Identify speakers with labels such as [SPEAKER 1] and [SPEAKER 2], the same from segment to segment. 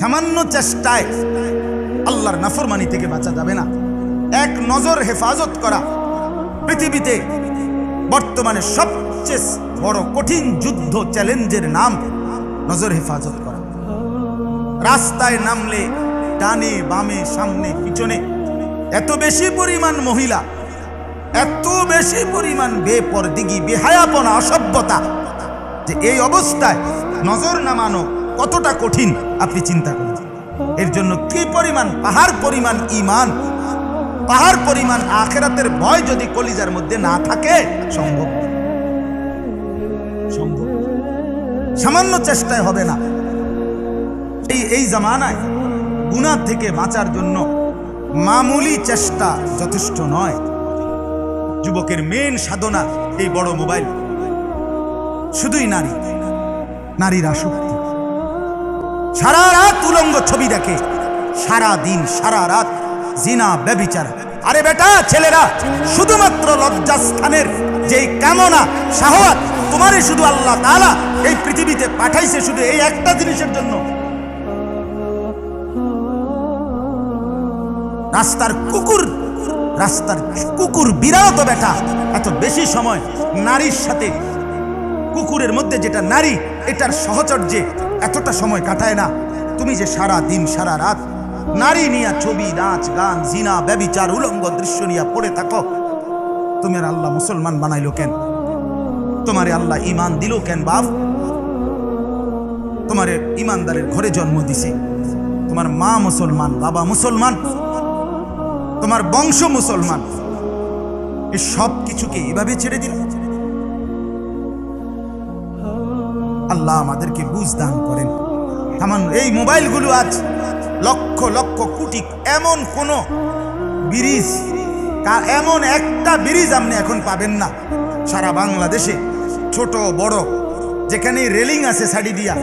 [SPEAKER 1] সামান্য চেষ্টায় আল্লাহর নাফরমানি থেকে বাঁচা যাবে না। এক নজর হেফাজত করা পৃথিবীতে বর্তমানে সবচেয়ে বড় কঠিন যুদ্ধ চ্যালেঞ্জের নাম নজর হেফাজত করা। রাস্তায় নামলে ডানে, বামে, সামনে, পিছনে এত বেশি পরিমাণ মহিলা, এত বেশি পরিমাণ বেপরদিগি, বেহায়াপনা, অসভ্যতা যে এই অবস্থায় নজর নামানো কতটা কঠিন আপনি চিন্তা করুন এর জন্য কি পরিমাণ পাহাড় পরিমাণ ইমান পাহাড় পরিমাণ আখেরাতের ভয় যদি কলিজার মধ্যে না থাকে, সম্ভব সম্ভব সামান্য চেষ্টায় হবে না। এই এই জামানায় গুনাহ থেকে বাঁচার জন্য মামুলি চেষ্টা যথেষ্ট নয়। যুবকের মেন সাধনা এই বড় মোবাইল। শুধুই নারী। নারীর আসক্তি। সারা রাত উলঙ্গ ছবি দেখে। সারা দিন, সারা রাত জিনা, ব্যবিচার। আরে বেটা, ছেলেরা, শুধুমাত্র লজ্জাস্থানের যেই কামনা সাহওয়াত তোমারই শুধু আল্লাহ তাআলা এই পৃথিবীতে পাঠাইছে শুধু এই একটা জিনিসের জন্য। রাস্তার কুকুর রাস্তার কুকুর বিড়াল তো বেটা, এত বেশি সময় নারীর সাথে। কুকুরের মধ্যে যেটা নারী, এটার সহচর্যে এতটা সময় কাটায় না। তুমি যে সারা দিন, সারা রাত নারী নিয়ে ছবি, নাচ, গান, জিনা, ব্যবিচার, উলঙ্গ দৃশ্য নিয়ে পড়ে থাকো, তুমি আর আল্লাহ মুসলমান বানাইলো কেন? তোমারে আল্লাহ ইমান দিল কেন বাপ? তোমারে ইমানদারের ঘরে জন্ম দিছে। তোমার মা মুসলমান, বাবা মুসলমান, তোমার বংশ মুসলমান। এই সব কিছুকে এভাবে ছেড়ে দিল? আল্লাহ আমাদেরকে বুঝ দান করেন। সামান্য এই মোবাইলগুলো আজ লক্ষ লক্ষ কোটি, এমন কোন ব্রিজ এমন একটা ব্রিজ আপনি এখন পাবেন না। সারা বাংলাদেশে ছোট, বড় যেখানে রেলিং আছে সাইডি দিয়া,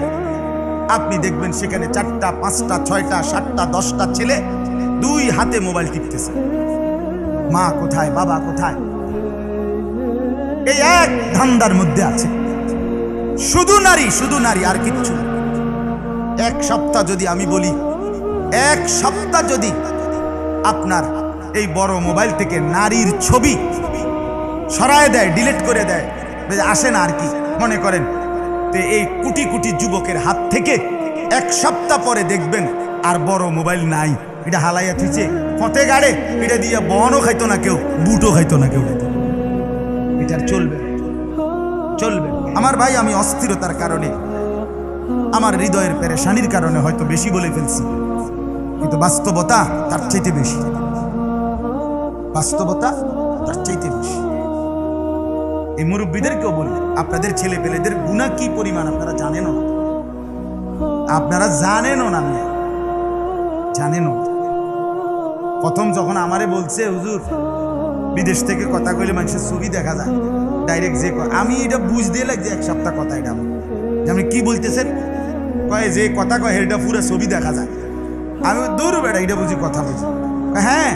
[SPEAKER 1] আপনি দেখবেন সেখানে চারটা, পাঁচটা, ছয়টা, সাতটা, দশটা ছেলে দুই হাতে মোবাইল টিপতেছে। মা কোথায়, বাবা কোথায়? এই এক ধান্দার মধ্যে আছে। শুধু নারী শুধু নারী, আর কিচ্ছু এক সপ্তাহ যদি আমি বলি, এক সপ্তাহ যদি আপনার এই বড় মোবাইল থেকে নারীর ছবি সরায় দেয়, ডিলিট করে দেয় আসে না আর কি, মনে করেন? তো এই কোটি কোটি যুবকের হাত থেকে এক সপ্তাহ পরে দেখবেন, আর বড় মোবাইল নাই। এটা হালাইয়া থুইছে ফতে গাড়ে, এটা দিয়ে বনও খাইতো না কেউ, বুটও খাইতো না কেউ। এটা চলবে। চলবে। আমার ভাই, আমি অস্থিরতার কারণে, আমার হৃদয়ের পেরেশানির কারণে হয়তো বেশি বলে ফেলছি। কিন্তু বাস্তবতা তার চাইতে বেশি। বাস্তবতা তার চাইতে বেশি। এই মুরব্বীদেরকেও বলি, আপনাদের ছেলে পেলেদের গুণা কি পরিমাণ আপনারা জানেনও আপনারা জানেনও না। জানেনও প্রথম যখন আমারে বলছে, হুজুর, বিদেশ থেকে কথা কইলে মানুষের ছবি দেখা যায়। ডাইরেক্ট যে আমি এটা বুঝতে লাগছে এক সপ্তাহ কথা এটা আপনি কি বলতেছেন? কয় যে কথা কয় এটা পুরো ছবি দেখা যায়। আমি দূর বেড়া এটা বুঝি কথা বুঝি হ্যাঁ।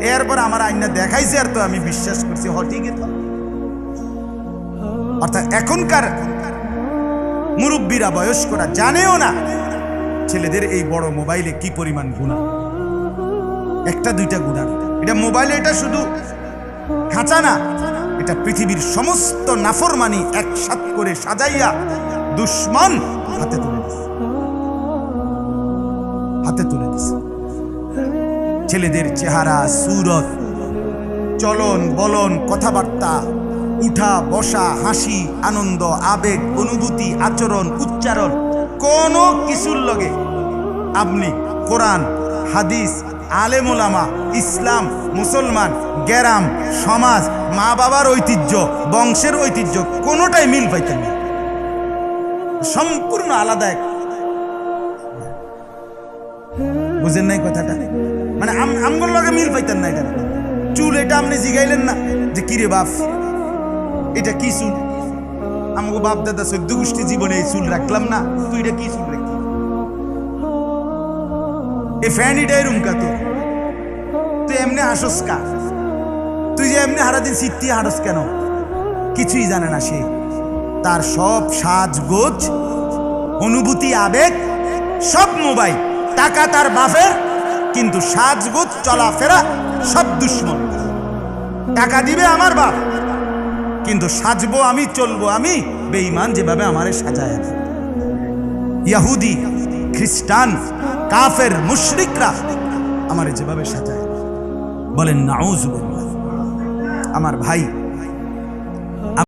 [SPEAKER 1] এরপর আমার আইনা দেখাইছে আর তো আমি বিশ্বাস করছি, হ, ঠিকই তো। অর্থাৎ এখনকার মুরব্বীরা বয়স্করা জানেও না ছেলেদের এই বড় মোবাইলে কি পরিমাণ গুণা। একটা, দুইটা গুণা। এটা মোবাইলে এটা শুধু খাঁচা না এটা পৃথিবীর সমস্ত নাফরমানি একসাথ করে সাজাইয়া দুশ্মন হাতে তুলে দিছে। হাতে তুলে দিছে। ছেলেদের চেহারা, সুরত, চলন, বলন, কথাবার্তা, উঠা, বসা, হাসি, আনন্দ, আবেগ, অনুভূতি, আচরণ, উচ্চারণ, কোনো কিছুর লগে আপনি কোরআন হাদিস আলেমুলামা ইসলাম, মুসলমান, গ্যারাম, সমাজ, মা বাবার ঐতিহ্য, বংশের ঐতিহ্য, কোনোটাই মিল পাইতেন না। সম্পূর্ণ আলাদা এক। বুঝেন নাই কথাটা? মানে আম- আমগুলোর লগে মিল পাইতেন না এটা। চুল এটা আপনি জিগাইলেন না যে, কিরে বাপ, এটা কি চুল? আমাকে বাপ দাদা চোদ্দ গোষ্ঠী জীবনে এই চুল রাখলাম না। তুই এটা কি চুল এই ফ্যান এটাই রুমকা তো তুই এমনি হাসস কা? তুই যে এমনি হারাদিন সিদ্ধি হারস কেন? কিছুই জানে না সে। তার সব সাজগোজ অনুভূতি, আবেগ, সব মোবাইল। টাকা তার বাপের, কিন্তু সাজগোজ চলাফেরা সব দুশ্মন। টাকা দিবে আমার বাপ, কিন্তু সাজবো আমি, চলবো আমি, বেঈমান যেভাবে আমারে সাজায়। ইয়াহুদি, খ্রিস্টান কাফের মুশরিকরা আমারে যেভাবে সাজায় বলেন নাউজুবিল্লাহ। আমার ভাই